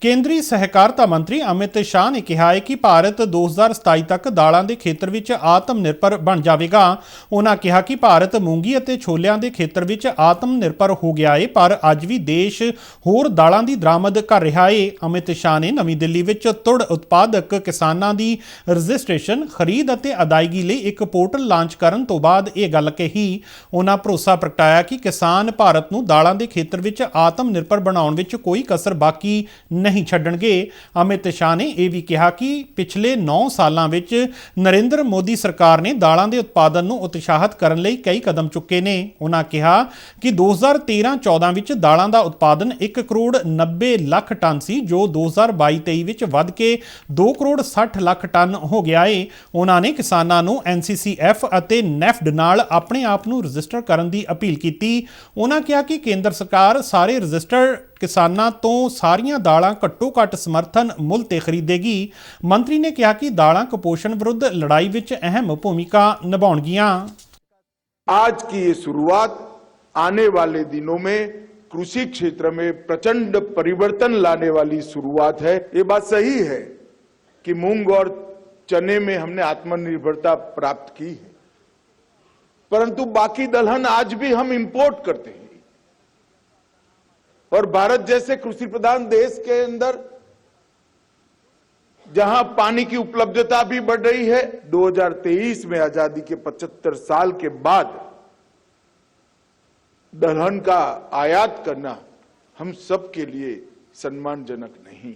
ਕੇਂਦਰੀ ਸਹਿਕਾਰਤਾ ਮੰਤਰੀ ਅਮਿਤ ਸ਼ਾਹ ਨੇ ਕਿਹਾ ਹੈ ਕਿ ਭਾਰਤ 2027 ਤੱਕ ਦਾਲਾਂ ਦੇ ਖੇਤਰ ਵਿੱਚ ਆਤਮ ਨਿਰਭਰ ਬਣ ਜਾਵੇਗਾ। ਉਹਨਾਂ ਕਿਹਾ ਕਿ ਭਾਰਤ ਮੂੰਗੀ ਅਤੇ ਛੋਲਿਆਂ ਦੇ ਖੇਤਰ ਵਿੱਚ ਆਤਮ ਨਿਰਭਰ ਹੋ ਗਿਆ ਹੈ ਪਰ ਅੱਜ ਵੀ ਦੇਸ਼ ਹੋਰ ਦਾਲਾਂ ਦੀ ਦਰਾਮਦ ਕਰ ਰਿਹਾ ਹੈ ਅਮਿਤ ਸ਼ਾਹ ਨੇ ਨਵੀਂ ਦਿੱਲੀ ਵਿੱਚ ਤੁੜ ਉਤਪਾਦਕ ਕਿਸਾਨਾਂ ਦੀ ਰਜਿਸਟ੍ਰੇਸ਼ਨ, ਖਰੀਦ ਅਤੇ ਅਦਾਇਗੀ ਲਈ ਇੱਕ ਪੋਰਟਲ ਲਾਂਚ ਕਰਨ ਤੋਂ ਬਾਅਦ ਇਹ ਗੱਲ ਕਹੀ। ਉਹਨਾਂ ਭਰੋਸਾ ਪ੍ਰਗਟਾਇਆ ਕਿ ਕਿਸਾਨ ਭਾਰਤ ਨੂੰ ਦਾਲਾਂ ਦੇ ਖੇਤਰ ਵਿੱਚ ਆਤਮ ਨਿਰਭਰ ਬਣਾਉਣ ਵਿੱਚ ਕੋਈ ਕਸਰ ਬਾਕੀ ਨਹੀਂ ਛੱਡਣਗੇ। ਅਮਿਤ ਸ਼ਾਹ ਨੇ ਇਹ ਵੀ ਕਿਹਾ ਕਿ ਪਿਛਲੇ 9 ਸਾਲਾਂ ਵਿੱਚ ਨਰਿੰਦਰ ਮੋਦੀ ਸਰਕਾਰ ਨੇ ਦਾਲਾਂ ਦੇ ਉਤਪਾਦਨ ਨੂੰ ਉਤਸ਼ਾਹਿਤ ਕਰਨ ਲਈ ਕਈ ਕਦਮ ਚੁੱਕੇ ਨੇ। ਉਹਨਾਂ ਕਿਹਾ ਕਿ 2013-14 ਵਿੱਚ ਦਾਲਾਂ ਦਾ ਉਤਪਾਦਨ 1 ਕਰੋੜ 90 ਲੱਖ ਟਨ ਸੀ, ਜੋ 2022-23 ਵਿੱਚ ਵੱਧ ਕੇ 2 ਕਰੋੜ 60 ਲੱਖ ਟਨ ਹੋ ਗਿਆ ਏ। ਉਹਨਾਂ ਨੇ ਕਿਸਾਨਾਂ ਨੂੰ NCCF ਅਤੇ ਨੈਫਡ ਨਾਲ ਆਪਣੇ ਆਪ ਨੂੰ ਰਜਿਸਟਰ ਕਰਨ ਦੀ ਅਪੀਲ ਕੀਤੀ। ਉਹਨਾਂ ਕਿਹਾ ਕਿ ਕੇਂਦਰ ਸਰਕਾਰ ਸਾਰੇ ਰਜਿਸਟਰ ਕਿਸਾਨਾਂ ਤੋਂ ਸਾਰੀਆਂ ਦਾਲਾਂ ਘੱਟੋ ਘੱਟ ਸਮਰਥਨ ਮੁੱਲ ਤੇ ਖਰੀਦੇਗੀ ਮੰਤਰੀ ਨੇ ਕਿਹਾ ਕਿ ਦਾਲਾਂ ਕੁਪੋਸ਼ਣ ਵਿਰੁੱਧ ਲੜਾਈ ਵਿੱਚ ਅਹਿਮ ਭੂਮਿਕਾ ਨਿਭਾਉਣਗੀਆਂ आज की ये शुरुआत आने वाले दिनों में कृषि क्षेत्र में प्रचंड परिवर्तन लाने वाली शुरुआत है ये बात सही है कि मूंग और चने में हमने आत्मनिर्भरता प्राप्त की है परंतु बाकी दलहन आज भी हम इंपोर्ट करते हैं और भारत जैसे कृषि प्रधान देश के अंदर, जहाँ पानी की उपलब्धता भी बढ़ रही है 2023 में आज़ादी के 75 साल के बाद दलहन का आयात करना हम सबके लिए सम्मानजनक नहीं